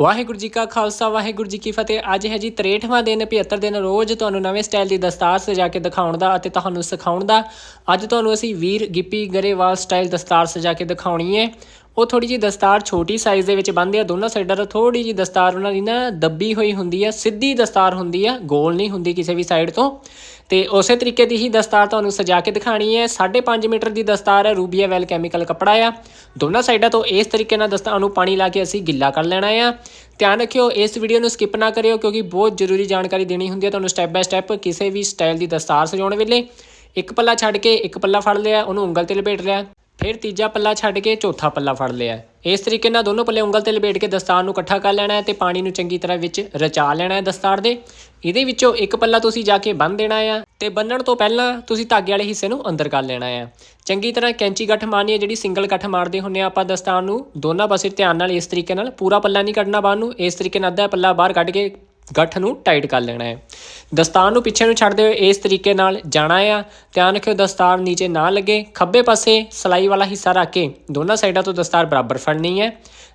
ਵਾਹਿਗੁਰੂ ਜੀ ਕਾ ਖਾਲਸਾ, ਵਾਹਿਗੁਰੂ ਜੀ ਕੀ ਫਤਿਹ। ਅੱਜ ਹੈ ਜੀ 63ਵਾਂ ਦਿਨ 75 ਦਿਨ ਰੋਜ਼ ਤੁਹਾਨੂੰ ਨਵੇਂ ਸਟਾਈਲ ਦੀ ਦਸਤਾਰ ਸਜਾ ਕੇ ਦਿਖਾਉਣ ਦਾ ਅਤੇ ਤੁਹਾਨੂੰ ਸਿਖਾਉਣ ਦਾ। ਅੱਜ ਤੁਹਾਨੂੰ ਅਸੀਂ ਵੀਰ ਗਿੱਪੀ ਗਰੇਵਾਲ ਸਟਾਈਲ ਦਸਤਾਰ ਸਜਾ ਕੇ ਦਿਖਾਉਣੀ ਹੈ। ਉਹ ਥੋੜੀ ਜੀ ਦਸਤਾਰ ਛੋਟੀ ਸਾਈਜ਼ ਦੇ ਵਿੱਚ ਬੰਨ੍ਹਦੇ ਆ, ਦੋਨਾਂ ਸਾਈਡਾਂ ਤੋਂ ਥੋੜੀ ਜੀ ਦਸਤਾਰ ਉਹਨਾਂ ਦੀ ਨਾ ਦੱਬੀ ਹੋਈ ਹੁੰਦੀ ਹੈ ਸਿੱਧੀ ਦਸਤਾਰ ਹੁੰਦੀ ਆ, ਗੋਲ ਨਹੀਂ ਹੁੰਦੀ ਕਿਸੇ ਵੀ ਸਾਈਡ ਤੋਂ। ਤੇ ਉਸੇ ਤਰੀਕੇ ਦੀ ਹੀ ਦਸਤਾਰ ਤੁਹਾਨੂੰ ਸਜਾ ਕੇ ਦਿਖਾਣੀ ਹੈ। 5.5 ਮੀਟਰ ਦੀ ਦਸਤਾਰ ਹੈ, ਰੂਬੀਆ ਵੈਲ ਕੈਮੀਕਲ ਕੱਪੜਾ ਆ। ਦੋਨਾਂ ਸਾਈਡਾਂ ਤੋਂ ਇਸ ਤਰੀਕੇ ਨਾਲ ਦਸਤਾਰ ਨੂੰ ਪਾਣੀ ਲਾ ਕੇ ਅਸੀਂ ਗਿੱਲਾ ਕਰ ਲੈਣਾ ਆ। ਧਿਆਨ ਰੱਖਿਓ, ਇਸ ਵੀਡੀਓ ਨੂੰ ਸਕਿਪ ਨਾ ਕਰਿਓ ਕਿਉਂਕਿ ਬਹੁਤ ਜ਼ਰੂਰੀ ਜਾਣਕਾਰੀ ਦੇਣੀ ਹੁੰਦੀ ਹੈ ਤੁਹਾਨੂੰ ਸਟੈਪ ਬਾਏ ਸਟੈਪ ਕਿਸੇ ਵੀ ਸਟਾਈਲ ਦੀ ਦਸਤਾਰ ਸਜਾਉਣ ਵੇਲੇ। ਇੱਕ ਪੱਲਾ ਛੱਡ ਕੇ ਇੱਕ ਪੱਲਾ ਫੜ ਲਿਆ, ਉਹਨੂੰ ਉਂਗਲ ਤੇ ਲਪੇਟ ਲਿਆ। ਫਿਰ ਤੀਜਾ ਪੱਲਾ ਛੱਡ ਕੇ ਚੌਥਾ ਪੱਲਾ ਫੜ ਲਿਆ। ਇਸ ਤਰੀਕੇ ਨਾਲ ਦੋਨੋਂ ਪੱਲੇ ਉਂਗਲ ਤੇ ਲਪੇਟ ਕੇ ਦਸਤਾਰ ਨੂੰ ਇਕੱਠਾ ਕਰ ਲੈਣਾ ਹੈ ਤੇ ਪਾਣੀ ਨੂੰ ਚੰਗੀ ਤਰ੍ਹਾਂ ਵਿੱਚ ਰਚਾ ਲੈਣਾ ਹੈ ਦਸਤਾਰ ਦੇ। ਇਹਦੇ ਵਿੱਚੋਂ ਇੱਕ ਪੱਲਾ ਤੁਸੀਂ ਜਾ ਕੇ ਬੰਨ ਦੇਣਾ ਆ ਤੇ ਬੰਨਣ ਤੋਂ ਪਹਿਲਾਂ ਤੁਸੀਂ ਧਾਗੇ ਵਾਲੇ ਹਿੱਸੇ ਨੂੰ ਅੰਦਰ ਕਰ ਲੈਣਾ ਆ ਚੰਗੀ ਤਰ੍ਹਾਂ ਕੈਂਚੀ ਗੱਠ ਮਾਰਨੀ ਹੈ, ਜਿਹੜੀ ਸਿੰਗਲ ਗੱਠ ਮਾਰਦੇ ਹੁੰਨੇ ਆ ਆਪਾਂ ਦਸਤਾਰ ਨੂੰ। ਦੋਨਾਂ ਪਾਸੇ ਧਿਆਨ ਨਾਲ ਇਸ ਤਰੀਕੇ ਨਾਲ ਪੂਰਾ ਪੱਲਾ ਨਹੀਂ ਕੱਢਣਾ ਬਾਹਰ ਨੂੰ। ਇਸ ਤਰੀਕੇ ਨਾਲ ਅੱਧਾ ਪੱਲਾ ਬਾਹਰ ਕੱਢ ਕੇ ਗੱਠ ਨੂੰ ਟਾਈਟ ਕਰ ਲੈਣਾ ਹੈ। ਦਸਤਾਰ ਨੂੰ ਪਿੱਛੇ ਨੂੰ ਛੱਡਦੇ ਹੋਏ ਇਸ ਤਰੀਕੇ ਨਾਲ ਜਾਣਾ ਆ। ਧਿਆਨ ਰੱਖਿਓ, ਦਸਤਾਰ ਨੀਚੇ ਨਾ ਲੱਗੇ। ਖੱਬੇ ਪਾਸੇ ਸਲਾਈ ਵਾਲਾ ਹਿੱਸਾ ਰੱਖ ਕੇ ਦੋਨਾਂ ਸਾਈਡਾਂ ਤੋਂ ਦਸਤਾਰ ਬਰਾਬਰ ਫੜਨੀ ਹੈ।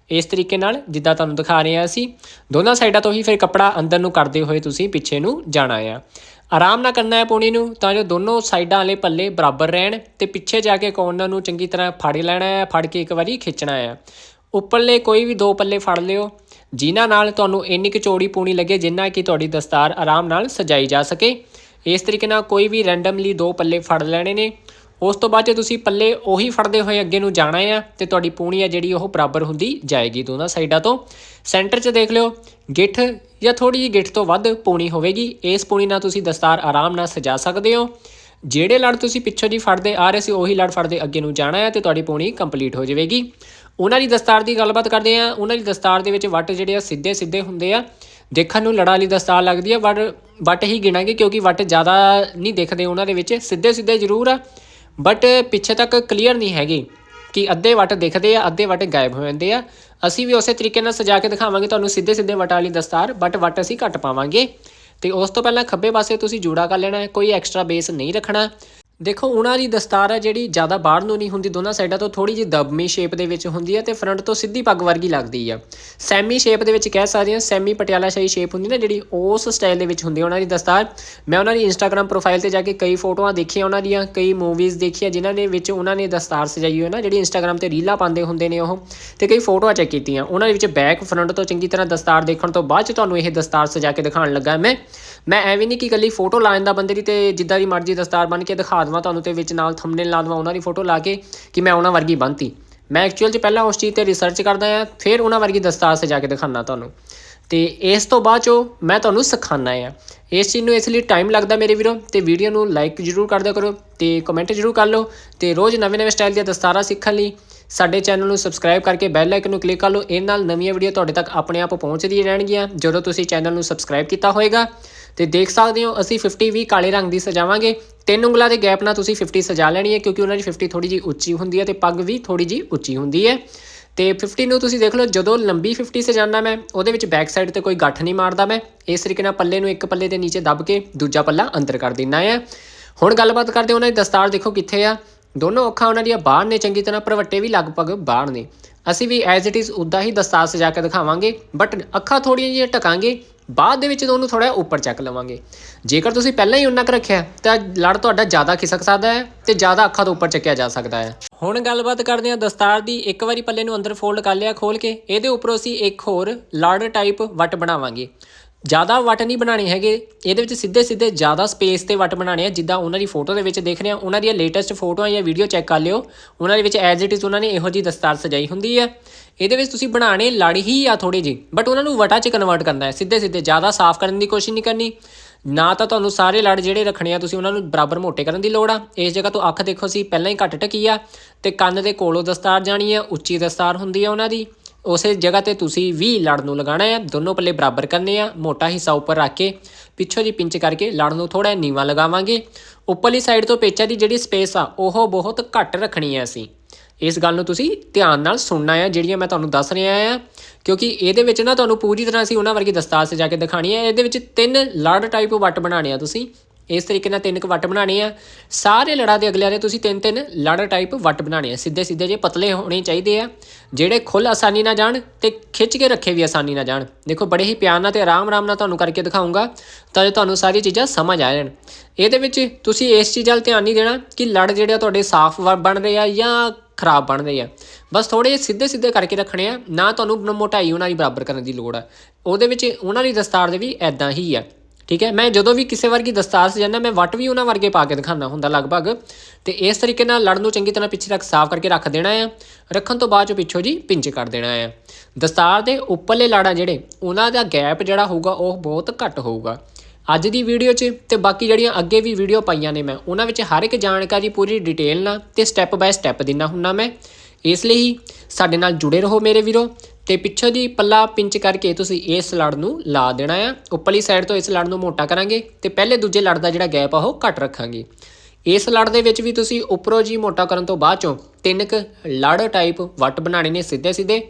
ਇਸ ਤਰੀਕੇ ਨਾਲ ਜਿੱਦਾਂ ਤੁਹਾਨੂੰ ਦਿਖਾ ਰਹੇ ਹਾਂ ਅਸੀਂ ਦੋਨਾਂ ਸਾਈਡਾਂ ਤੋਂ ਹੀ ਫਿਰ ਕੱਪੜਾ ਅੰਦਰ ਨੂੰ ਕਰਦੇ ਹੋਏ ਤੁਸੀਂ ਪਿੱਛੇ ਨੂੰ ਜਾਣਾ ਆ। ਆਰਾਮ ਨਾਲ ਕਰਨਾ ਹੈ ਪੂਣੀ ਨੂੰ, ਤਾਂ ਜੋ ਦੋਨੋਂ ਸਾਈਡਾਂ ਵਾਲੇ ਪੱਲੇ ਬਰਾਬਰ ਰਹਿਣ ਤੇ ਪਿੱਛੇ ਜਾ ਕੇ ਕੋਰਨਰ ਨੂੰ ਚੰਗੀ ਤਰ੍ਹਾਂ ਫੜ ਲੈਣਾ ਹੈ, ਫੜ ਕੇ ਇੱਕ ਵਾਰੀ ਖਿੱਚਣਾ ਹੈ। ਉੱਪਰਲੇ ਕੋਈ ਵੀ ਦੋ ਪੱਲੇ ਫੜ ਲਿਓ। ਜਿਨ੍ਹਾਂ ਨਾਲ ਤੁਹਾਨੂੰ ਇੰਨੀ ਕੁ ਚੌੜੀ ਪੂਣੀ ਲੱਗੇ ਜਿੰਨਾ ਕਿ ਤੁਹਾਡੀ ਦਸਤਾਰ ਆਰਾਮ ਨਾਲ ਸਜਾਈ ਜਾ ਸਕੇ। ਇਸ ਤਰੀਕੇ ਨਾਲ ਕੋਈ ਵੀ ਰੈਂਡਮਲੀ ਦੋ ਪੱਲੇ ਫੜ ਲੈਣੇ ਨੇ। ਉਸ ਤੋਂ ਬਾਅਦ ਜੇ ਤੁਸੀਂ ਪੱਲੇ ਉਹੀ ਫੜਦੇ ਹੋਏ ਅੱਗੇ ਨੂੰ ਜਾਣਾ ਆ, ਤੇ ਤੁਹਾਡੀ ਪੂਣੀ ਆ ਜਿਹੜੀ ਉਹ ਬਰਾਬਰ ਹੁੰਦੀ ਜਾਏਗੀ ਦੋਨਾਂ ਸਾਈਡਾਂ ਤੋਂ। ਸੈਂਟਰ 'ਚ ਦੇਖ ਲਿਓ, ਗਿੱਠ ਜਾਂ ਥੋੜੀ ਜਿਹੀ ਗਿੱਠ ਤੋਂ ਵੱਧ ਪੂਣੀ ਹੋਵੇਗੀ। ਇਸ ਪੂਣੀ ਨਾਲ ਤੁਸੀਂ ਦਸਤਾਰ ਆਰਾਮ ਨਾਲ ਸਜਾ ਸਕਦੇ ਹੋ। ਜਿਹੜੇ ਲੜ ਤੁਸੀਂ ਪਿੱਛੋਂ ਦੀ ਫੜਦੇ ਆ ਰਹੇ ਸੀ, ਉਹੀ ਲੜ ਫੜਦੇ ਅੱਗੇ ਨੂੰ ਜਾਣਾ ਹੈ ਤੇ ਤੁਹਾਡੀ ਪੌਣੀ ਕੰਪਲੀਟ ਹੋ ਜਾਵੇਗੀ। ਉਹਨਾਂ ਦੀ ਦਸਤਾਰ ਦੀ ਗੱਲਬਾਤ ਕਰਦੇ ਆ ਉਹਨਾਂ ਦੀ ਦਸਤਾਰ ਦੇ ਵਿੱਚ ਵੱਟ ਜਿਹੜੇ ਆ ਸਿੱਧੇ ਸਿੱਧੇ ਹੁੰਦੇ ਆ। ਦੇਖਣ ਨੂੰ ਲੜਾ ਵਾਲੀ ਦਸਤਾਰ ਲੱਗਦੀ ਆ, ਵੱਟ ਵੱਟ ਹੀ ਗਿਣਾਂਗੇ ਕਿਉਂਕਿ ਵੱਟ ਜ਼ਿਆਦਾ ਨਹੀਂ ਦਿਖਦੇ ਉਹਨਾਂ ਦੇ ਵਿੱਚ। ਸਿੱਧੇ ਸਿੱਧੇ ਜ਼ਰੂਰ ਆ ਬਟ ਪਿੱਛੇ ਤੱਕ ਕਲੀਅਰ ਨਹੀਂ ਹੈਗੀ ਕਿ ਅੱਧੇ ਵੱਟ ਦਿਖਦੇ ਆ, ਅੱਧੇ ਵੱਟ ਗਾਇਬ ਹੋ ਜਾਂਦੇ ਆ। ਅਸੀਂ ਵੀ ਉਸੇ ਤਰੀਕੇ ਨਾਲ ਸਜਾ ਕੇ ਦਿਖਾਵਾਂਗੇ ਤੁਹਾਨੂੰ ਸਿੱਧੇ ਸਿੱਧੇ ਵੱਟਾਂ ਵਾਲੀ ਦਸਤਾਰ ਬਟ ਵੱਟ ਅਸੀਂ ਘੱਟ ਪਾਵਾਂਗੇ। ਤੇ ਉਸ ਤੋਂ ਪਹਿਲਾਂ ਖੱਬੇ ਪਾਸੇ ਤੁਸੀਂ ਜੂੜਾ ਕਰ ਲੈਣਾ, ਕੋਈ ਐਕਸਟਰਾ ਬੇਸ ਨਹੀਂ ਰੱਖਣਾ। ਦੇਖੋ, ਉਹਨਾਂ ਦੀ ਦਸਤਾਰ ਹੈ ਜਿਹੜੀ ਜ਼ਿਆਦਾ ਬਾਹਰ ਨੂੰ ਨਹੀਂ ਹੁੰਦੀ, ਦੋਨਾਂ ਸਾਈਡਾਂ ਤੋਂ ਥੋੜੀ ਜਿਹੀ ਦਬਮੀ ਸ਼ੇਪ ਦੇ ਵਿੱਚ ਹੁੰਦੀ ਹੈ ਤੇ ਫਰੰਟ ਤੋਂ ਸਿੱਧੀ ਪੱਗ ਵਰਗੀ ਲੱਗਦੀ ਆ। ਸੈਮੀ ਸ਼ੇਪ ਦੇ ਵਿੱਚ ਕਹਿ ਸਕਦੇ ਹਾਂ ਸੈਮੀ ਪਟਿਆਲਾ ਸ਼ਾਹੀ ਸ਼ੇਪ ਹੁੰਦੀ ਨਾ, ਜਿਹੜੀ ਉਸ ਸਟਾਈਲ ਦੇ ਵਿੱਚ ਹੁੰਦੀ ਉਹਨਾਂ ਦੀ ਦਸਤਾਰ। ਮੈਂ ਉਹਨਾਂ ਦੀ ਇੰਸਟਾਗ੍ਰam ਪ੍ਰੋਫਾਈਲ ਤੇ ਜਾ ਕੇ ਕਈ ਫੋਟੋਆਂ ਦੇਖੀਆਂ ਉਹਨਾਂ ਦੀਆਂ, ਕਈ ਮੂਵੀਜ਼ ਦੇਖੀਆਂ, ਜਿਨ੍ਹਾਂ ਦੇ ਵਿੱਚ ਉਹਨਾਂ ਨੇ ਦਸਤਾਰ ਸਜਾਈ ਹੋਈ ਨਾ, ਜਿਹੜੀ ਇੰਸਟਾਗ੍ਰam ਤੇ ਰੀਲਾਂ ਪਾਉਂਦੇ ਹੁੰਦੇ ਨੇ ਉਹ, ਤੇ ਕਈ ਫੋਟੋਆਂ ਚੈੱਕ ਕੀਤੀਆਂ। ਉਹਨਾਂ ਦੇ ਵਿੱਚ ਬੈਕ ਫਰੰਟ ਤੋਂ ਚੰਗੀ ਤਰ੍ਹਾਂ ਦਸਤਾਰ ਦੇਖਣ ਤੋਂ ਬਾਅਦ ਚ ਤੁਹਾਨੂੰ ਇਹ ਦਸਤਾਰ ਸਜਾ ਕੇ ਦਿਖਾਉਣ ਲੱਗਾ ਮੈਂ। ਮੈਂ ਐਵੇਂ ਨਹੀਂ ਕਿ ਇਕੱਲੀ ਫੋਟੋ ਲਾ ਜਾਂਦਾ ਬੰਦੇ ਦੀ ਤੇ ਜਿੱਦਾਂ ਦੀ ਮਰਜ਼ੀ ਦਸਤਾਰ ਬਣ ਕੇ ਦਿਖਾ ਦਵਾਂ ਤੁਹਾਨੂੰ ਤੇ ਵਿੱਚ ਨਾਲ ਥੰਬਨੇਲ ਲਾ ਦਵਾਂ ਉਹਨਾਂ ਦੀ ਫੋਟੋ ਲਾ ਕੇ ਕਿ ਮੈਂ ਉਹਨਾਂ ਵਰਗੀ ਬਣਤੀ ਮੈਂ ਐਕਚੁਅਲ 'ਚ ਪਹਿਲਾਂ ਉਸ ਚੀਜ਼ ਤੇ ਰਿਸਰਚ ਕਰਦਾ ਆ ਫਿਰ ਉਹਨਾਂ ਵਰਗੀ ਦਸਤਾਰ ਸਜਾ ਕੇ ਦਿਖਾਉਣਾ ਤੁਹਾਨੂੰ। ਤੇ ਇਸ ਤੋਂ ਬਾਅਦ ਚੋ ਮੈਂ ਤੁਹਾਨੂੰ ਸਿਖਾਉਣਾ ਆ ਇਸ ਚੀਜ਼ ਨੂੰ ਇਸ ਲਈ ਟਾਈਮ ਲੱਗਦਾ ਮੇਰੇ ਵੀਰੋ, ਤੇ ਵੀਡੀਓ ਨੂੰ ਲਾਈਕ ਜਰੂਰ ਕਰ ਦਿਆ ਕਰੋ, ਤੇ ਕਮੈਂਟ ਜਰੂਰ ਕਰ ਲਓ, ਤੇ ਰੋਜ਼ ਨਵੇਂ-ਨਵੇਂ ਸਟਾਈਲ ਦੀਆਂ ਦਸਤਾਰਾਂ ਸਿੱਖਣ ਲਈ ਸਾਡੇ ਚੈਨਲ ਨੂੰ ਸਬਸਕ੍ਰਾਈਬ ਕਰਕੇ ਬੈਲ ਆਈਕਨ ਨੂੰ ਕਲਿੱਕ ਕਰ ਲਓ। ਇਹ ਨਾਲ ਨਵੀਆਂ ਵੀਡੀਓ ਤੁਹਾਡੇ ਤੱਕ ਆਪਣੇ ਆਪ ਪਹੁੰਚਦੀਆਂ ਰਹਿਣਗੀਆਂ। ਜਦੋਂ ਤੁਸੀਂ ਚੈਨਲ ਨੂੰ ਸਬਸਕ੍ਰਾਈਬ ਕੀਤਾ ਹੋਵੇਗਾ ਤੇ ਦੇਖ ਸਕਦੇ ਹੋ, ਅਸੀਂ 50 ਵੀ ਕਾਲੇ ਰੰਗ ਦੀ ਸਜਾਵਾਂਗੇ। ਤਿੰਨ ਉਂਗਲਾਂ ਦੇ ਗੈਪ ਨਾਲ ਤੁਸੀਂ 50 ਸਜਾ ਲੈਣੀ ਹੈ, ਕਿਉਂਕਿ ਉਹਨਾਂ ਦੀ 50 ਥੋੜੀ ਜੀ ਉੱਚੀ ਹੁੰਦੀ ਹੈ ਤੇ ਪੱਗ ਵੀ ਥੋੜੀ ਜੀ ਉੱਚੀ ਹੁੰਦੀ ਹੈ। ਤੇ 50 ਨੂੰ ਤੁਸੀਂ ਦੇਖ ਲਓ, ਜਦੋਂ ਲੰਬੀ 50 ਸਜਾਣਾ ਮੈਂ, ਉਹਦੇ ਵਿੱਚ ਬੈਕ ਸਾਈਡ ਤੇ ਕੋਈ ਗੱਠ ਨਹੀਂ ਮਾਰਦਾ ਮੈਂ। ਇਸ ਤਰੀਕੇ ਨਾਲ ਪੱਲੇ ਨੂੰ ਇੱਕ ਪੱਲੇ ਦੇ ਨੀਚੇ ਦੱਬ ਕੇ ਦੂਜਾ ਪੱਲਾ ਅੰਦਰ ਕਰ ਦਿੰਨਾ ਹੈ ਹੁਣ ਗੱਲਬਾਤ ਕਰਦੇ ਉਹਨਾਂ ਦੀ ਦਸਤਾਰ ਦੇਖੋ ਕਿੱਥੇ ਆ। ਦੋਨੋਂ ਅੱਖਾਂ ਉਹਨਾਂ ਦੀਆਂ ਬਾਹਰ ਨੇ, ਚੰਗੀ ਤਰ੍ਹਾਂ ਪ੍ਰਵੱਟੇ ਵੀ ਲਗਭਗ ਬਾਹਰ ਨੇ। ਅਸੀਂ ਵੀ ਐਜ਼ ਇਟ ਇਜ਼ ਉਦਾਂ ਹੀ ਦਸਤਾਰ ਸਜਾ ਕੇ ਦਿਖਾਵਾਂਗੇ ਬਟ ਅੱਖਾਂ ਥੋੜੀਆਂ ਜਿਹੀਆਂ ਟਕਾਂਗੇ ਬਾਅਦ ਦੇ ਵਿੱਚ ਦੋਨੋਂ ਥੋੜਾ ਉੱਪਰ ਚੱਕ ਲਵਾਂਗੇ। ਜੇਕਰ ਤੁਸੀਂ ਪਹਿਲਾਂ ਹੀ ਉਹਨਾਂ ਕ ਰੱਖਿਆ ਤਾਂ ਲੜ ਤੁਹਾਡਾ ਜ਼ਿਆਦਾ ਖਿਸਕ ਸਕਦਾ ਹੈ ਤੇ ਜ਼ਿਆਦਾ ਅੱਖਾਂ ਤੋਂ ਉੱਪਰ ਚੱਕਿਆ ਜਾ ਸਕਦਾ ਹੈ। ਹੁਣ ਗੱਲਬਾਤ ਕਰਦੇ ਹਾਂ ਦਸਤਾਰ ਦੀ। ਇੱਕ ਵਾਰੀ ਪੱਲੇ ਨੂੰ ਅੰਦਰ ਫੋਲਡ ਕਰ ਲਿਆ ਖੋਲ ਕੇ। ਇਹਦੇ ਉੱਪਰ ਅਸੀਂ ਇੱਕ ਹੋਰ ਲੜ ਟਾਈਪ ਵੱਟ ਬਣਾਵਾਂਗੇ। ਜ਼ਿਆਦਾ ਵੱਟ ਨਹੀਂ ਬਣਾਣੇ ਹੈਗੇ। ਇਹਦੇ ਵਿੱਚ ਸਿੱਧੇ ਸਿੱਧੇ ਜ਼ਿਆਦਾ ਸਪੇਸ ਤੇ ਵੱਟ ਬਣਾਣੇ ਆ। ਜਿੱਦਾਂ ਉਹਨਾਂ ਦੀ ਫੋਟੋ ਦੇ ਵਿੱਚ ਦੇਖ ਰਹੇ ਆ ਉਹਨਾਂ ਦੀਆਂ ਲੇਟੈਸਟ ਫੋਟੋਆਂ ਜਾਂ ਵੀਡੀਓ ਚੈੱਕ ਕਰ ਲਿਓ। ਉਹਨਾਂ ਦੇ ਵਿੱਚ ਐਜ਼ ਇਟ ਇਜ਼ ਉਹਨਾਂ ਨੇ ਇਹੋ ਜੀ ਦਸਤਾਰ ਸਜਾਈ ਹੁੰਦੀ ਹੈ। ਇਹਦੇ ਵਿੱਚ ਤੁਸੀਂ ਬਣਾਣੇ ਲੜ ਹੀ ਆ ਥੋੜੀ ਜੀ ਬਟ ਉਹਨਾਂ ਨੂੰ ਵਟਾ 'ਚ ਕਨਵਰਟ ਕਰਨਾ ਹੈ, ਸਿੱਧੇ ਸਿੱਧੇ, ਜ਼ਿਆਦਾ ਸਾਫ਼ ਕਰਨ ਦੀ ਕੋਸ਼ਿਸ਼ ਨਹੀਂ ਕਰਨੀ। ਨਾ ਤਾਂ ਤੁਹਾਨੂੰ ਸਾਰੇ ਲੜ ਜਿਹੜੇ ਰੱਖਣੇ ਆ, ਤੁਸੀਂ ਉਹਨਾਂ ਨੂੰ ਬਰਾਬਰ ਮੋਟੇ ਕਰਨ ਦੀ ਲੋੜ ਆ। ਇਸ ਜਗ੍ਹਾ ਤੋਂ ਅੱਖ ਦੇਖੋ ਸੀ, ਪਹਿਲਾਂ ਹੀ ਘੱਟ ਟਕੀ ਆ, ਤੇ ਕੰਨ ਦੇ ਕੋਲੋਂ ਦਸਤਾਰ ਜਾਣੀ ਆ, ਉੱਚੀ ਦਸਤਾਰ ਹੁੰਦੀ ਆ ਉਹਨਾਂ ਦੀ। ਉਸੇ ਜਗ੍ਹਾ ਤੇ ਤੁਸੀਂ ਵੀ ਲੜ ਨੂੰ ਲਗਾਉਣਾ ਹੈ, ਦੋਨੋਂ ਪੱਲੇ ਬਰਾਬਰ ਕਰਨੇ ਆ, ਮੋਟਾ ਹਿੱਸਾ ਉੱਪਰ ਰੱਖ ਕੇ, ਪਿੱਛੋਂ ਦੀ ਪਿੰਚ ਕਰਕੇ ਲੜ ਨੂੰ ਥੋੜਾ ਨੀਵਾ ਲਗਾਵਾਂਗੇ। ਉੱਪਰਲੀ ਸਾਈਡ ਤੋਂ ਪੇਚਾ ਦੀ ਜਿਹੜੀ ਸਪੇਸ ਆ, ਉਹ ਬਹੁਤ ਘੱਟ ਰੱਖਣੀ ਹੈ ਅਸੀਂ। ਇਸ ਗੱਲ ਨੂੰ ਤੁਸੀਂ ਧਿਆਨ ਨਾਲ ਸੁਣਨਾ ਹੈ, ਜਿਹੜੀਆਂ ਮੈਂ ਤੁਹਾਨੂੰ ਦੱਸ ਰਿਹਾ ਆ ਕਿਉਂਕਿ ਇਹਦੇ ਵਿੱਚ ਨਾ ਤੁਹਾਨੂੰ ਪੂਰੀ ਤਰ੍ਹਾਂ ਅਸੀਂ ਉਹਨਾਂ ਵਰਗੀ ਦਸਤਾਰ ਸਜਾ ਕੇ ਦਿਖਾਣੀ ਹੈ। ਇਹਦੇ ਵਿੱਚ ਤਿੰਨ ਲੜ ਟਾਈਪ ਵੱਟ ਬਣਾਣੇ ਆ ਤੁਸੀਂ। ਇਸ ਤਰੀਕੇ ਨਾਲ ਤਿੰਨ ਕੁ ਵੱਟ ਬਣਾਣੇ ਆ। ਸਾਰੇ ਲੜਾਂ ਦੇ ਅਗਲੇ ਦੇ ਤੁਸੀਂ ਤਿੰਨ ਤਿੰਨ ਲੜ ਟਾਈਪ ਵੱਟ ਬਣਾਣੇ ਆ। ਸਿੱਧੇ ਸਿੱਧੇ ਜੇ ਪਤਲੇ ਹੋਣੇ ਚਾਹੀਦੇ ਆ, ਜਿਹੜੇ ਖੁੱਲ ਆਸਾਨੀ ਨਾਲ ਜਾਣ ਤੇ ਖਿੱਚ ਕੇ ਰੱਖੇ ਵੀ ਆਸਾਨੀ ਨਾਲ ਜਾਣ। ਦੇਖੋ, ਬੜੇ ਹੀ ਪਿਆਰ ਨਾਲ ਤੇ ਆਰਾਮ-ਆਰਾਮ ਨਾਲ ਤੁਹਾਨੂੰ ਕਰਕੇ ਦਿਖਾਉਂਗਾ, ਤਾਂ ਜੋ ਤੁਹਾਨੂੰ ਸਾਰੀ ਚੀਜ਼ਾਂ ਸਮਝ ਆ ਜਾਣ। ਇਹਦੇ ਵਿੱਚ ਤੁਸੀਂ ਇਸ ਚੀਜ਼ ਵੱਲ ਧਿਆਨ ਨਹੀਂ ਦੇਣਾ ਕਿ ਲੜ ਜਿਹੜੇ ਆ ਤੁਹਾਡੇ ਸਾਫ਼ ਵ- ਬਣ ਰਹੇ ਆ ਜਾਂ ਖਰਾਬ ਬਣਦੇ ਆ। ਬਸ ਥੋੜੇ ਸਿੱਧੇ ਸਿੱਧੇ ਕਰਕੇ ਰੱਖਣੇ ਆ। ਨਾ ਤੁਹਾਨੂੰ ਮੋਟਾਈ ਉਹਨਾਂ ਦੀ ਬਰਾਬਰ ਕਰਨ ਦੀ ਲੋੜ ਆ। ਉਹਦੇ ਵਿੱਚ ਉਹਨਾਂ ਦੀ ਦਸਤਾਰ ਦੇ ਵੀ ਐਦਾਂ ਹੀ ਆ। ਠੀਕ ਹੈ? ਮੈਂ ਜਦੋਂ ਵੀ ਕਿਸੇ ਵਰਗੀ ਦਸਤਾਰ ਸਜਾਨਾ ਮੈਂ ਵੱਟ ਵੀ ਉਹਨਾਂ ਵਰਗੇ ਪਾ ਕੇ ਦਿਖਾਉਣਾ ਹੁੰਦਾ ਲਗਭਗ। ਤੇ ਇਸ ਤਰੀਕੇ ਨਾਲ ਲੜ ਨੂੰ ਚੰਗੀ ਤਰ੍ਹਾਂ ਪਿੱਛੇ ਤੱਕ ਸਾਫ਼ ਕਰਕੇ ਰੱਖ ਦੇਣਾ ਆ। ਰੱਖਣ ਤੋਂ ਬਾਅਦ ਚ ਪਿੱਛੋਂ ਜੀ ਪਿੰਚ ਕਰ ਦੇਣਾ ਆ। ਦਸਤਾਰ ਦੇ ਉੱਪਰਲੇ ਲਾੜਾ ਜਿਹੜੇ, ਉਹਨਾਂ ਦਾ ਗੈਪ ਜਿਹੜਾ ਹੋਊਗਾ, ਉਹ ਬਹੁਤ ਘੱਟ ਹੋਊਗਾ। ਅੱਜ ਦੀ ਵੀਡੀਓ 'ਚ ਤੇ ਬਾਕੀ ਜਿਹੜੀਆਂ ਅੱਗੇ ਵੀ ਵੀਡੀਓ ਪਾਈਆਂ ਨੇ ਮੈਂ, ਉਹਨਾਂ ਵਿੱਚ ਹਰ ਇੱਕ ਜਾਣਕਾਰੀ ਪੂਰੀ ਡਿਟੇਲ ਨਾਲ ਤੇ ਸਟੈਪ ਬਾਏ ਸਟੈਪ ਦਿੰਦਾ ਹੁੰਨਾ ਮੈਂ। ਇਸ ਲਈ ਹੀ ਸਾਡੇ ਨਾਲ ਜੁੜੇ ਰਹੋ ਮੇਰੇ ਵੀਰੋ ਤੇ ਪਿੱਛੋਂ ਦੀ ਪੱਲਾ ਪਿੰਚ ਕਰਕੇ ਤੁਸੀਂ ਇਸ ਲੜ ਨੂੰ ਲਾ ਦੇਣਾ ਆ। ਉੱਪਰਲੀ ਸਾਈਡ ਤੋਂ ਇਸ ਲੜ ਨੂੰ ਮੋਟਾ ਕਰਾਂਗੇ ਤੇ ਪਹਿਲੇ ਦੂਜੇ ਲੜ ਦਾ ਜਿਹੜਾ ਗੈਪ ਆ ਉਹ ਘੱਟ ਰੱਖਾਂਗੇ। ਇਸ ਲੜ ਦੇ ਵਿੱਚ ਵੀ ਤੁਸੀਂ ਉੱਪਰੋਂ ਜੀ ਮੋਟਾ ਕਰਨ ਤੋਂ ਬਾਅਦ ਚੋਂ ਤਿੰਨ ਕ ਲੜ ਟਾਈਪ ਵੱਟ ਬਣਾਣੇ ਨੇ ਸਿੱਧੇ ਸਿੱਧੇ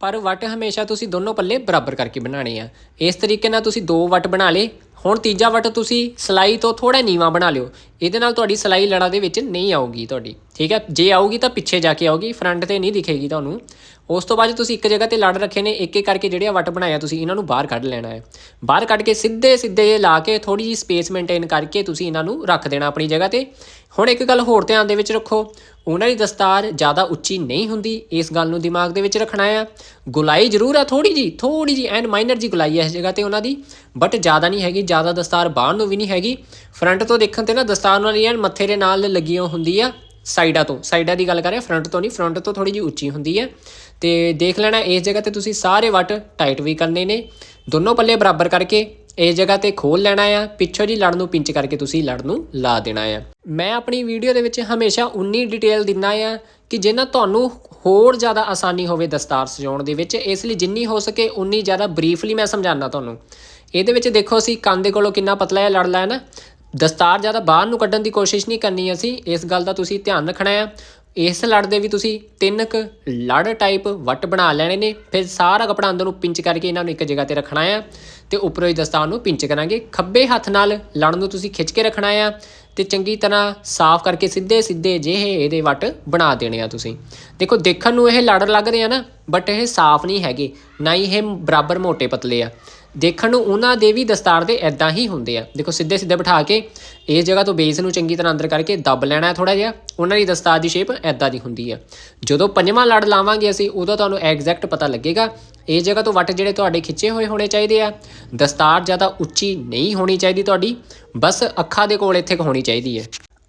ਪਰ ਵੱਟ ਹਮੇਸ਼ਾ ਤੁਸੀਂ ਦੋਨੋਂ ਪੱਲੇ ਬਰਾਬਰ ਕਰਕੇ ਬਣਾਣੇ ਆ। ਇਸ ਤਰੀਕੇ ਨਾਲ ਤੁਸੀਂ ਦੋ ਵੱਟ ਬਣਾ ਲੇ ਹੁਣ ਤੀਜਾ ਵੱਟ ਤੁਸੀਂ ਸਲਾਈ ਤੋਂ ਥੋੜਾ ਨੀਵਾ ਬਣਾ ਲਿਓ। ਇਹਦੇ ਨਾਲ ਤੁਹਾਡੀ ਸਲਾਈ ਲੜਾ ਦੇ ਵਿੱਚ ਨਹੀਂ ਆਊਗੀ ਤੁਹਾਡੀ, ਠੀਕ ਹੈ? ਜੇ ਆਊਗੀ ਤਾਂ ਪਿੱਛੇ ਜਾ ਕੇ ਆਊਗੀ ਫਰੰਟ ਤੇ ਨਹੀਂ ਦਿਖੇਗੀ ਤੁਹਾਨੂੰ। ਉਸ ਤੋਂ ਬਾਅਦ ਤੁਸੀਂ ਇੱਕ ਜਗ੍ਹਾ ਤੇ ਲੜ ਰੱਖੇ ਨੇ ਇੱਕ ਇੱਕ ਕਰਕੇ ਜਿਹੜੇ ਆ ਵੱਟ ਬਣਾਇਆ ਤੁਸੀਂ, ਇਹਨਾਂ ਨੂੰ ਬਾਹਰ ਕੱਢ ਲੈਣਾ ਹੈ। ਬਾਹਰ ਕੱਢ ਕੇ ਸਿੱਧੇ ਸਿੱਧੇ ਜਿਹੇ ਲਾ ਕੇ ਥੋੜੀ ਜਿਹੀ ਸਪੇਸ ਮੇਨਟੇਨ ਕਰਕੇ ਤੁਸੀਂ ਇਹਨਾਂ ਨੂੰ ਰੱਖ ਦੇਣਾ ਆਪਣੀ ਜਗ੍ਹਾ ਤੇ। ਹੁਣ ਇੱਕ ਗੱਲ ਹੋਰ ਧਿਆਨ ਦੇ ਵਿੱਚ ਰੱਖੋ ਉਹਨਾਂ ਦੀ ਦਸਤਾਰ ਜ਼ਿਆਦਾ ਉੱਚੀ ਨਹੀਂ ਹੁੰਦੀ, ਇਸ ਗੱਲ ਨੂੰ ਦਿਮਾਗ ਦੇ ਵਿੱਚ ਰੱਖਣਾ ਆ। ਗੁਲਾਈ ਜ਼ਰੂਰ ਆ ਥੋੜੀ ਜੀ ਥੋੜੀ ਜੀ ਐਂਡ ਮਾਈਨਰ ਜੀ ਗੁਲਾਈ ਹੈ ਇਸ ਜਗ੍ਹਾ ਤੇ ਉਹਨਾਂ ਦੀ ਬਟ ਜ਼ਿਆਦਾ ਨਹੀਂ ਹੈਗੀ, ਜ਼ਿਆਦਾ ਦਸਤਾਰ ਬਾਹਰ ਨੂੰ ਵੀ ਨਹੀਂ ਹੈਗੀ। ਫਰੰਟ ਤੋਂ ਦੇਖਣ ਤੇ ਨਾ ਦਸਤਾਰ ਉਹਨਾਂ ਦੀ ਐਨ ਮੱਥੇ ਦੇ ਨਾਲ ਲੱਗੀਆਂ ਹੁੰਦੀ ਆ, ਸਾਈਡਾਂ ਤੋਂ, ਸਾਈਡਾਂ ਦੀ ਗੱਲ ਕਰ ਰਿਹਾ ਫਰੰਟ ਤੋਂ ਨਹੀਂ, ਫਰੰਟ ਤੋਂ ਥੋੜੀ ਜੀ ਉੱਚੀ ਹੁੰਦੀ ਹੈ ਤੇ ਦੇਖ ਲੈਣਾ, ਇਸ ਜਗ੍ਹਾ ਤੇ ਤੁਸੀਂ ਸਾਰੇ ਵੱਟ ਟਾਈਟ ਵੀ ਕਰਨੇ ਨੇ, ਦੋਨੋਂ ਪੱਲੇ ਬਰਾਬਰ ਕਰਕੇ ਇਸ ਜਗ੍ਹਾ ਤੇ ਖੋਲ ਲੈਣਾ ਆ, ਪਿੱਛੋਂ ਜੀ ਲੜ ਨੂੰ ਪਿੰਚ ਕਰਕੇ ਤੁਸੀਂ ਲੜ ਨੂੰ ਲਾ ਦੇਣਾ ਆ। ਮੈਂ ਆਪਣੀ ਵੀਡੀਓ ਦੇ ਵਿੱਚ ਹਮੇਸ਼ਾ ਉਨੀ ਡਿਟੇਲ ਦਿੰਨਾ ਆ ਕਿ ਜਿੰਨਾ ਤੁਹਾਨੂੰ ਹੋਰ ਜ਼ਿਆਦਾ ਆਸਾਨੀ ਹੋਵੇ ਦਸਤਾਰ ਸਜਾਉਣ ਦੇ ਵਿੱਚ, ਇਸ ਲਈ ਜਿੰਨੀ ਹੋ ਸਕੇ ਉਨੀ ਜ਼ਿਆਦਾ ਬਰੀਫਲੀ ਮੈਂ ਸਮਝਾਉਣਾ ਤੁਹਾਨੂੰ। ਇਹਦੇ ਵਿੱਚ ਦੇਖੋ ਅਸੀਂ ਕੰਨ ਦੇ ਕੋਲੋਂ ਕਿੰਨਾ ਪਤਲਾ ਹੈ ਲੜ ਲਿਆ ਨਾ। ਦਸਤਾਰ ਜ਼ਿਆਦਾ ਬਾਹਰ ਨੂੰ ਕੱਢਣ ਦੀ ਕੋਸ਼ਿਸ਼ ਨਹੀਂ ਕਰਨੀ ਅਸੀਂ, ਇਸ ਗੱਲ ਦਾ ਤੁਸੀਂ ਧਿਆਨ ਰੱਖਣਾ ਆ। ਇਸ ਲੜ ਦੇ ਵੀ ਤੁਸੀਂ ਤਿੰਨ ਕ ਲੜ ਟਾਈਪ ਵੱਟ ਬਣਾ ਲੈਣੇ ਨੇ। ਫਿਰ ਸਾਰਾ ਕਪੜਾ ਅੰਦਰ ਨੂੰ ਪਿੰਚ ਕਰਕੇ ਇਹਨਾਂ ਨੂੰ ਇੱਕ ਜਗ੍ਹਾ ਤੇ ਰੱਖਣਾ ਆ ਤੇ ਉੱਪਰੋਂ ਹੀ ਦਸਤਾਰ ਨੂੰ ਪਿੰਚ ਕਰਾਂਗੇ। ਖੱਬੇ ਹੱਥ ਨਾਲ ਲੜ ਨੂੰ ਤੁਸੀਂ ਖਿੱਚ ਕੇ ਰੱਖਣਾ ਆ ਤੇ ਚੰਗੀ ਤਰ੍ਹਾਂ ਸਾਫ਼ ਕਰਕੇ ਸਿੱਧੇ ਸਿੱਧੇ ਜਿਹੇ ਇਹਦੇ ਵੱਟ ਬਣਾ ਦੇਣੇ ਆ ਤੁਸੀਂ। ਦੇਖੋ, ਦੇਖਣ ਨੂੰ ਇਹ ਲੜ ਲੱਗਦੇ ਆ ਨਾ ਬਟ ਇਹ ਸਾਫ਼ ਨਹੀਂ ਹੈਗੇ, ਨਾ ਹੀ ਇਹ ਬਰਾਬਰ ਮੋਟੇ ਪਤਲੇ ਆ। ਦੇਖਣ ਨੂੰ ਉਹਨਾਂ ਦੇ ਵੀ ਦਸਤਾਰ ਦੇ ਐਦਾਂ ਹੀ ਹੁੰਦੇ ਆ। ਦੇਖੋ ਸਿੱਧੇ ਸਿੱਧੇ ਬਿਠਾ ਕੇ ਇਸ ਜਗ੍ਹਾ ਤੋਂ ਬੇਸ ਨੂੰ ਚੰਗੀ ਤਰ੍ਹਾਂ ਅੰਦਰ ਕਰਕੇ ਦੱਬ ਲੈਣਾ ਹੈ ਥੋੜਾ ਜਿਹਾ। ਉਹਨਾਂ ਦੀ ਦਸਤਾਰ ਦੀ ਸ਼ੇਪ ਐਦਾਂ ਦੀ ਹੁੰਦੀ ਹੈ ਜਦੋਂ ਪੰਜਵਾਂ ਲੜ ਲਾਵਾਂਗੇ ਅਸੀਂ, ਉਦੋਂ ਤੁਹਾਨੂੰ ਐਗਜ਼ੈਕਟ ਪਤਾ ਲੱਗੇਗਾ। ਇਸ ਜਗ੍ਹਾ ਤੋਂ ਵੱਟ ਜਿਹੜੇ ਤੁਹਾਡੇ ਖਿੱਚੇ ਹੋਏ ਹੋਣੇ ਚਾਹੀਦੇ ਆ। ਦਸਤਾਰ ਜ਼ਿਆਦਾ ਉੱਚੀ ਨਹੀਂ ਹੋਣੀ ਚਾਹੀਦੀ ਤੁਹਾਡੀ। ਬਸ ਅੱਖਾਂ ਦੇ ਕੋਲ ਇੱਥੇ ਕੁ ਹੋਣੀ ਚਾਹੀਦੀ ਹੈ।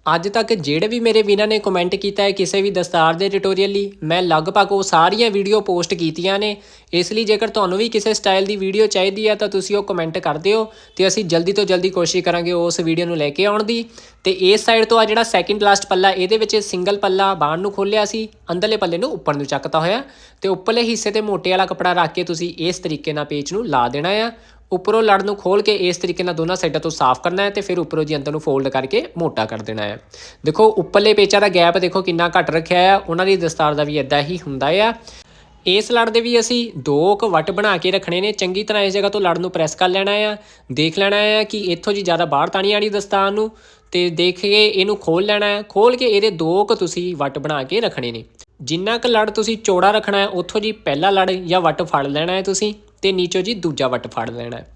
ਅੱਜ ਤੱਕ ਜਿਹੜੇ ਵੀ ਮੇਰੇ ਵੀਰਾਂ ਨੇ ਕਮੈਂਟ ਕੀਤਾ ਹੈ ਕਿਸੇ ਵੀ ਦਸਤਾਰ ਦੇ ਟਿਊਟੋਰੀਅਲ ਲਈ, ਮੈਂ ਲਗਭਗ ਉਹ ਸਾਰੀਆਂ ਵੀਡੀਓ ਪੋਸਟ ਕੀਤੀਆਂ ਨੇ। ਇਸ ਲਈ ਜੇਕਰ ਤੁਹਾਨੂੰ ਵੀ ਕਿਸੇ ਸਟਾਈਲ ਦੀ ਵੀਡੀਓ ਚਾਹੀਦੀ ਹੈ ਤਾਂ ਤੁਸੀਂ ਉਹ ਕਮੈਂਟ ਕਰ ਦਿਓ ਤੇ ਅਸੀਂ ਜਲਦੀ ਤੋਂ ਜਲਦੀ ਕੋਸ਼ਿਸ਼ ਕਰਾਂਗੇ ਉਸ ਵੀਡੀਓ ਨੂੰ ਲੈ ਕੇ ਆਉਣ ਦੀ। ਤੇ ਇਸ ਸਾਈਡ ਤੋਂ ਆ ਜਿਹੜਾ ਸੈਕਿੰਡ ਲਾਸਟ ਪੱਲਾ, ਇਹਦੇ ਵਿੱਚ ਸਿੰਗਲ ਪੱਲਾ ਬਾਹਰ ਨੂੰ ਖੋਲਿਆ ਸੀ, ਅੰਦਰਲੇ ਪੱਲੇ ਨੂੰ ਉੱਪਰ ਨੂੰ ਚੱਕਤਾ ਹੋਇਆ। ਤੇ ਉੱਪਰਲੇ ਹਿੱਸੇ ਤੇ ਮੋਟੇ ਵਾਲਾ ਕੱਪੜਾ ਰੱਖ ਕੇ ਤੁਸੀਂ ਇਸ ਤਰੀਕੇ ਨਾਲ ਪੇਚ ਨੂੰ ਲਾ ਦੇਣਾ ਆ। ਉੱਪਰੋਂ ਲੜ ਨੂੰ ਖੋਲ ਕੇ ਇਸ ਤਰੀਕੇ ਨਾਲ ਦੋਨਾਂ ਸਾਈਡਾਂ ਤੋਂ ਸਾਫ਼ ਕਰਨਾ ਹੈ ਤੇ ਫਿਰ ਉੱਪਰੋਂ ਜੀ ਅੰਦਰ ਨੂੰ ਫੋਲਡ ਕਰਕੇ ਮੋਟਾ ਕਰ ਦੇਣਾ ਹੈ। ਦੇਖੋ, ਉੱਪਰਲੇ ਪੇਚਾਂ ਦਾ ਗੈਪ ਦੇਖੋ ਕਿੰਨਾ ਘੱਟ ਰੱਖਿਆ ਆ। ਉਹਨਾਂ ਦੀ ਦਸਤਾਰ ਦਾ ਵੀ ਇਦਾਂ ਹੀ ਹੁੰਦਾ ਆ। ਇਸ ਲੜ ਦੇ ਵੀ ਅਸੀਂ ਦੋ ਕੁ ਵੱਟ ਬਣਾ ਕੇ ਰੱਖਣੇ ਨੇ। ਚੰਗੀ ਤਰ੍ਹਾਂ ਇਸ ਜਗ੍ਹਾ ਤੋਂ ਲੜ ਨੂੰ ਪ੍ਰੈਸ ਕਰ ਲੈਣਾ ਆ। ਦੇਖ ਲੈਣਾ ਆ ਕਿ ਇੱਥੋਂ ਜੀ ਜ਼ਿਆਦਾ ਬਾਹਰ ਤਾਂ ਨਹੀਂ ਆਣੀ ਦਸਤਾਰ ਨੂੰ। ਤੇ ਦੇਖ ਕੇ ਇਹਨੂੰ ਖੋਲ ਲੈਣਾ ਹੈ। ਖੋਲ ਕੇ ਇਹਦੇ ਦੋ ਕੁ ਤੁਸੀਂ ਵੱਟ ਬਣਾ ਕੇ ਰੱਖਣੇ ਨੇ। ਜਿੰਨਾ ਕੁ ਲੜ ਤੁਸੀਂ ਚੌੜਾ ਰੱਖਣਾ ਹੈ, ਉੱਥੋਂ ਜੀ ਪਹਿਲਾ ਲੜ ਜਾਂ ਵੱਟ ਫੜ ਲੈਣਾ ਹੈ ਤੁਸੀਂ ਤੇ ਨੀਚੋਂ ਜੀ ਦੂਜਾ ਵੱਟ ਫੜ ਲੈਣਾ ਹੈ।